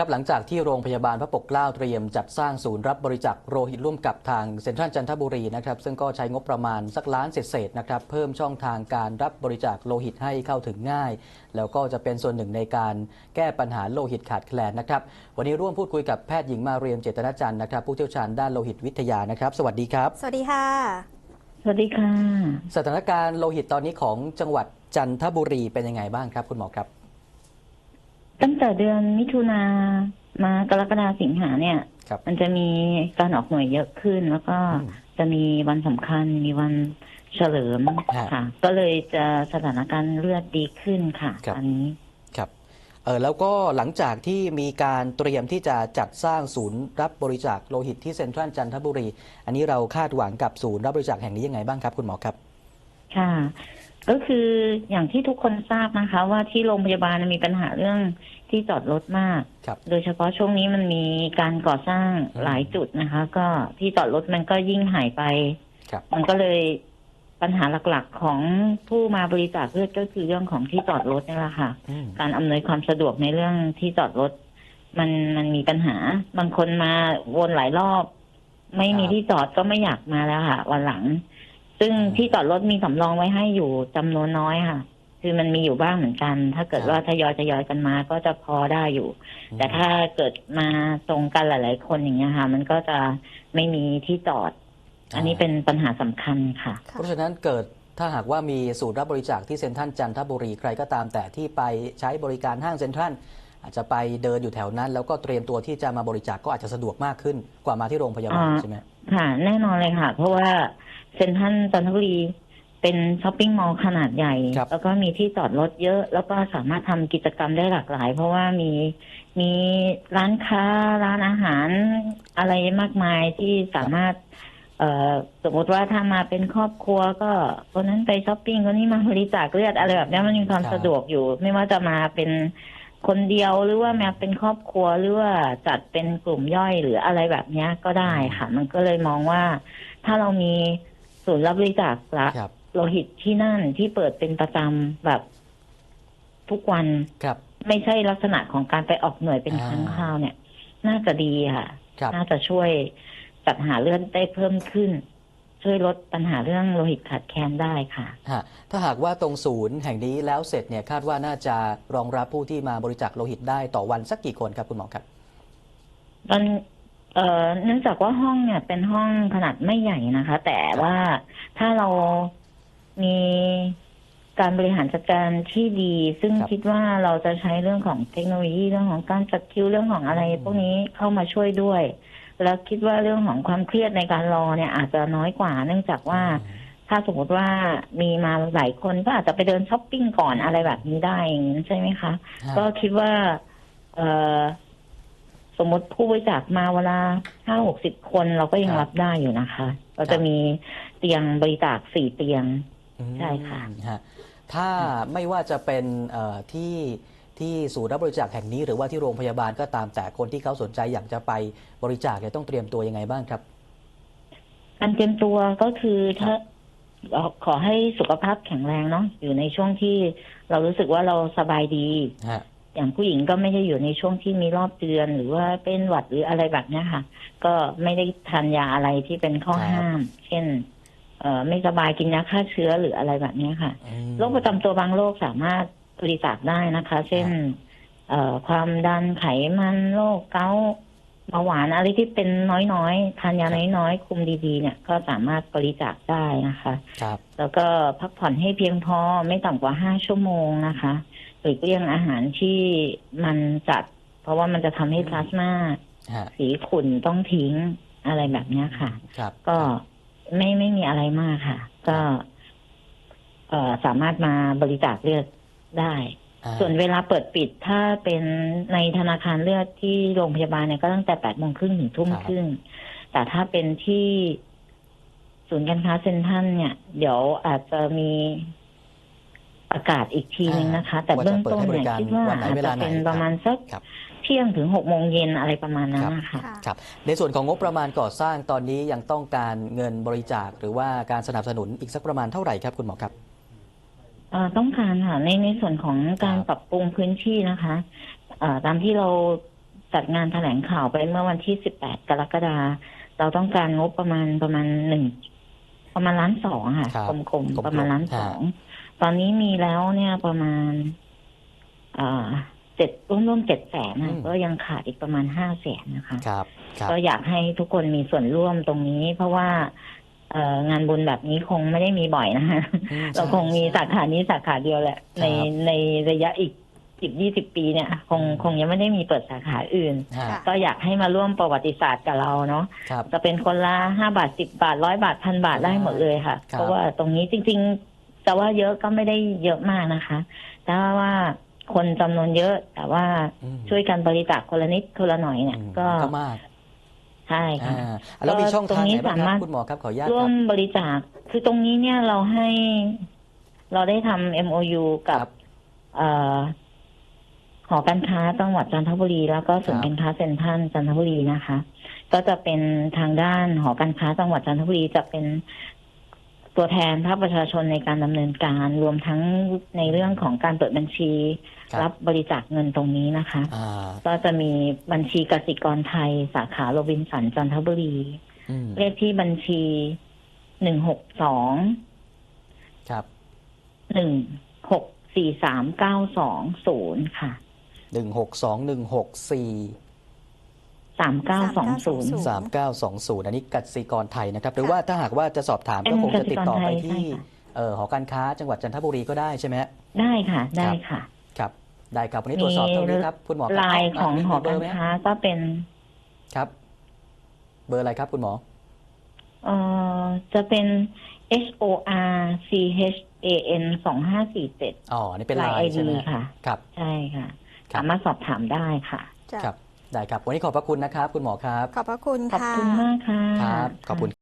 ครับหลังจากที่โรงพยาบาลพระปกเกล้าเตรียมจัดสร้างศูนย์รับบริจาคโลหิตร่วมกับทางเซ็นทรัลจันทบุรีนะครับซึ่งก็ใช้งบประมาณสักล้านเศษๆนะครับเพิ่มช่องทางการรับบริจาคโลหิตให้เข้าถึงง่าย แล้วก็จะเป็นส่วนหนึ่งในการแก้ปัญหาโลหิตขาดแคลนนะครับวันนี้ร่วมพูดคุยกับแพทย์หญิงมาเรียมเจตนาจันทร์นะครับผู้เชี่ยวชาญด้านโลหิตวิทยานะครับ สวัสดีครับ สวัสดีค่ะ สวัสดีค่ะ สถานการณ์โลหิตตอนนี้ของจังหวัดจันทบุรีเป็นยังไงบ้างครับ คุณหมอครับ ตั้งแต่เดือนมิถุนามากรกฎาสิงหาเนี่ย ครับมันจะมีการออกหน่วยเยอะขึ้น แล้วก็อืม จะมีวันสำคัญ มีวันเฉลิมฮะค่ะ ก็เลยจะสถานการณ์เลือดดีขึ้นค่ะครับ อันนี้ ครับเออแล้วก็หลังจากที่มีการเตรียมที่จะจัดสร้างศูนย์รับบริจาคโลหิตที่เซ็นทรัลจันทบุรี อันนี้เราคาดหวังกับศูนย์รับบริจาคแห่งนี้ยังไงบ้างครับคุณหมอครับ ค่ะ ก็คืออย่างที่ทุกคนทราบนะคะ ว่าที่โรงพยาบาลมีปัญหาเรื่องที่จอดรถมาก ครับ โดยเฉพาะช่วงนี้มันมีการก่อสร้างอืมหลายจุดนะคะ ก็ที่จอดรถมันก็ยิ่งหายไป ครับ มันก็เลยปัญหาหลักๆของผู้มาบริจาคเลือดก็คือเรื่องของที่จอดรถนี่แหละค่ะ อืมการอำนวยความสะดวกในเรื่องที่จอดรถ มันมันมีปัญหา บางคนมาวนหลายรอบ ไม่มีที่จอดก็ไม่อยากมาแล้วค่ะ วันหลัง ซึ่งที่จอดรถมีสำรองไว้ให้อยู่จำนวนน้อยค่ะ คือมันมีอยู่บ้างเหมือนกัน ถ้าเกิดว่าทยอยทยอยกันมาก็จะพอได้อยู่ แต่ถ้าเกิดมาตรงกันหลาย ๆ คนอย่างเงี้ยค่ะ มันก็จะไม่มีที่จอด อันนี้เป็นปัญหาสำคัญค่ะ เพราะฉะนั้นเกิดถ้าหากว่ามีศูนย์รับบริจาคที่เซ็นทรัลจันทบุรีใครก็ตามแต่ที่ไปใช้บริการห้างเซ็นทรัล อาจจะไปเดินอยู่แถวนั้น แล้วก็เตรียมตัวที่จะมาบริจาคก็อาจจะสะดวกมากขึ้นกว่ามาที่โรงพยาบาลอ่า ใช่ไหมค่ะ แน่นอนเลยค่ะ เพราะว่าเซ็นทรัลจันทบุรีเป็นช้อปปิ้งมอลล์ขนาดใหญ่ แล้วก็มีที่จอดรถเยอะ แล้วก็สามารถทำกิจกรรมได้หลากหลาย เพราะว่ามีมีร้านค้าร้านอาหารอะไรมากมายที่สามารถ เอ่อสมมติว่าถ้ามาเป็นครอบครัวก็คนนั้นไปช้อปปิ้งคนนี้มาบริจาคเลือดอะไรแบบนี้มันมีความสะดวกอยู่ ไม่ว่าจะมาเป็น คนเดียวหรือว่ามาเป็นครอบครัวหรือว่าจัดเป็นกลุ่มย่อยหรืออะไรแบบเนี้ยก็ได้ค่ะ มันก็เลยมองว่า ถ้าเรามีศูนย์รับบริจาคละครับโลหิตที่นั่นที่เปิดเป็นประจำแบบทุกวันครับ ไม่ใช่ลักษณะของการไปออกหน่วยเป็นอ่าครั้งคราวเนี่ย น่าจะดีค่ะครับน่าจะช่วยจัดหาเลือดได้เพิ่มขึ้น ช่วยลดปัญหาเรื่องโลหิตขาดแคลนได้ค่ะฮะถ้าหากว่าตรงศูนย์แห่งนี้แล้วเสร็จเนี่ยคาดว่าน่าจะรองรับผู้ที่มาบริจาคโลหิตได้ต่อวันสักกี่คนครับคุณหมอครับมันเอ่อเนื่องจากว่าห้องเนี่ยเป็นห้องขนาดไม่ใหญ่นะคะ แต่ว่าถ้าเรามีการบริหารจัดการที่ดี ซึ่งครับคิดว่าเราจะใช้เรื่องของเทคโนโลยีเรื่องของการจัดคิวเรื่องของอะไรอืมพวกนี้เข้ามาช่วยด้วย แล้วคิดว่าเรื่องของความเครียดในการรอเนี่ยอาจจะน้อยกว่า เนื่องจากว่าถ้าสมมติว่ามีมาหลายคนก็อาจจะไปเดินช้อปปิ้งก่อนอะไรแบบนี้ได้อย่างนี้ใช่ไหมคะฮะก็คิดว่า เออสมมติผู้บริจาคมาเวลาห้าหกสิบคนเราก็ยังครับรับได้อยู่นะคะ เราครัจะบมีเตียงบริจาคสี่เตียงอืมใช่ค่ะฮะถ้าไม่ว่าจะเป็นเอ่อที่ ที่ศูนย์รับบริจาคแห่งนี้หรือว่าที่โรงพยาบาลก็ตามแต่คนที่เขาสนใจอยากจะไปบริจาคเนี่ยต้องเตรียมตัวยังไงบ้างครับ การเตรียมตัวก็คือถ้าขอให้สุขภาพแข็งแรงเนาะอยู่ในช่วงที่เรารู้สึกว่าเราสบายดีฮะอย่างผู้หญิงก็ไม่ได้อยู่ในช่วงที่มีรอบเดือน หรือว่าเป็นหวัดหรืออะไรแบบเนี้ยค่ะ ก็ไม่ได้ทานยาอะไรที่เป็นข้อครับห้าม เช่นเอ่อไม่สบายกินยาฆ่าเชื้อหรืออะไรแบบเนี้ยค่ะอืมโรคประจำตัวบางโรคสามารถ บริจาคได้นะคะ เช่น เอ่อความดันไขมันโรคเกาต์เบาหวานอะไรที่เป็นน้อยๆทานยาน้อยๆคุมดีๆเนี่ย ก็สามารถบริจาคได้นะคะ ครับ แล้วก็พักผ่อนให้เพียงพอไม่ต่ำกว่าห้าชั่วโมงนะคะหลีกเลี่ยงอาหารที่มันจัด เพราะว่ามันจะทำให้พลาสมาฮะสีขุ่นต้องทิ้งอะไรแบบเนี้ยค่ะ ครับก็ไม่ไม่มีอะไรมากค่ะ ก็ เอ่อสามารถมาบริจาคเลือด ได้อ่าส่วนเวลาเปิดปิดถ้าเป็นในธนาคารเลือดที่โรงพยาบาลเนี่ยก็ตั้งแต่แปดโมงครึ่งถึงทุ่มครึ่งแต่ถ้าเป็นที่ศูนย์การค้าเซ็นทรัลเนี่ย เดี๋ยวอาจจะมีประกาศอีกทีนึงนะคะ แต่เบื้องต้นเนี่ยคิดว่าอาจจะเป็นประมาณสักครับเที่ยงถึงหกโมงเย็นอะไรประมาณนั้นนะคะค่ะครับ ในส่วนของงบประมาณก่อสร้างตอนนี้ยังต้องการเงินบริจาคหรือว่าการสนับสนุนอีกสักประมาณเท่าไหร่ครับคุณหมอครับ เอ่อต้องการค่ะในในส่วนของการครับ ปรับปรุงพื้นที่นะคะเอ่อตามที่เราจัดงานแถลงข่าวไปเมื่อวันที่ 18 กรกฎาคมเราต้องการงบประมาณประมาณหนึ่งประมาณล้านสองค่ะครับกลมกลมๆๆประมาณล้านฮะสองตอนนี้มีแล้วเนี่ยประมาณอ่าเจ็ดร่วมร่วมเจ็ดแสนนะก็ยังขาดอีกประมาณห้าแสนนะคะ ครับ ครับ ก็อยากให้ทุกคนมีส่วนร่วมตรงนี้ เพราะว่า เอ่องานบุญแบบนี้คงไม่ได้มีบ่อยนะคะ อืมเราคงมีสาขานี้สาขาเดียวแหละ ในครับในระยะอีกสิบยี่สิบปีเนี่ย คงคงยังไม่ได้มีเปิดสาขาอื่นฮะค่ะก็อยากให้มาร่วมประวัติศาสตร์กับเราเนาะ ครับ จะเป็นคนละห้าบาทสิบบาทร้อยบาทพันบาทได้หมดเลยค่ะ ครับ เพราะว่าตรงนี้จริงๆจะว่าเยอะก็ไม่ได้เยอะมากนะคะแต่ว่าคนจำนวนเยอะแต่ว่าอืมช่วยกันบริจาคคนละนิดคนละหน่อยเนี่ย อืมก็ก็มาก ใช่ค่ะ อ่าแล้วมีช่องทางไหนบ้างคตรงนี้สารัมารบถคุณหมอครับขออนุญาตร่ควรับ มบริจาคคือตรงนี้เนี่ยเราให้ เราได้ทำ MOU กับครับเอ่อหอการค้าจังหวัดจันทบุรี แล้วก็ศูนครับย์การค้าเซ็นทรัลจันทบุรีนะคะ ก็จะเป็นทางด้านหอการค้าจังหวัดจันทบุรีจะเป็น ตัวแทนภาคประชาชนในการดำเนินการรวมทั้งในเรื่องของการเปิดบัญชีครับรับบริจาคเงินตรงนี้นะคะอ่าก็จะมีบัญชีกสิกรไทย สาขาโรบินสันจันทบุรีอืมเลขที่บัญชีหนึ่งหกสองครับหนึ่งหกสี่สามเก้าสองศูนย์ค่ะหนึ่งหกสองหนึ่งหกสี่ สามเก้าสองศูนย์สามเก้าสองศูนย์อันนี้กสิกรไทยนะครับ หรือว่าถ้าหากว่าจะสอบถามเป็ก็นคงจะติดต่อไปกสิกรไทยที่ใช่ค่ะ เอ่อหอการค้าจังหวัดจันทบุรีก็ได้ใช่ไหมฮะ ได้ค่ะ ได้ค่ะครับ ได้ครับ วันนี้ตรวจสอบเท่านี้ครับ คุณหมอครับลายของมีหอเบการร์ไหมค้าก็เป็นครับ เบอร์อะไรครับคุณหมอ เอ่อจะเป็น H O R C H A N สองห้าสี่เจ็ดอ๋อ นี่เป็นลาไลยไอน์ใช่ไหมดีฮะค่ะ ครับ ใช่ค่ะ ครับ สามารถสอบถามได้ค่ะ จ้ะครับ ได้ครับ วันนี้ขอบพระคุณนะครับ คุณหมอครับ ขอบพระคุณขอบค่ะ คุณมากค่ะ ครับ ขอบคุณ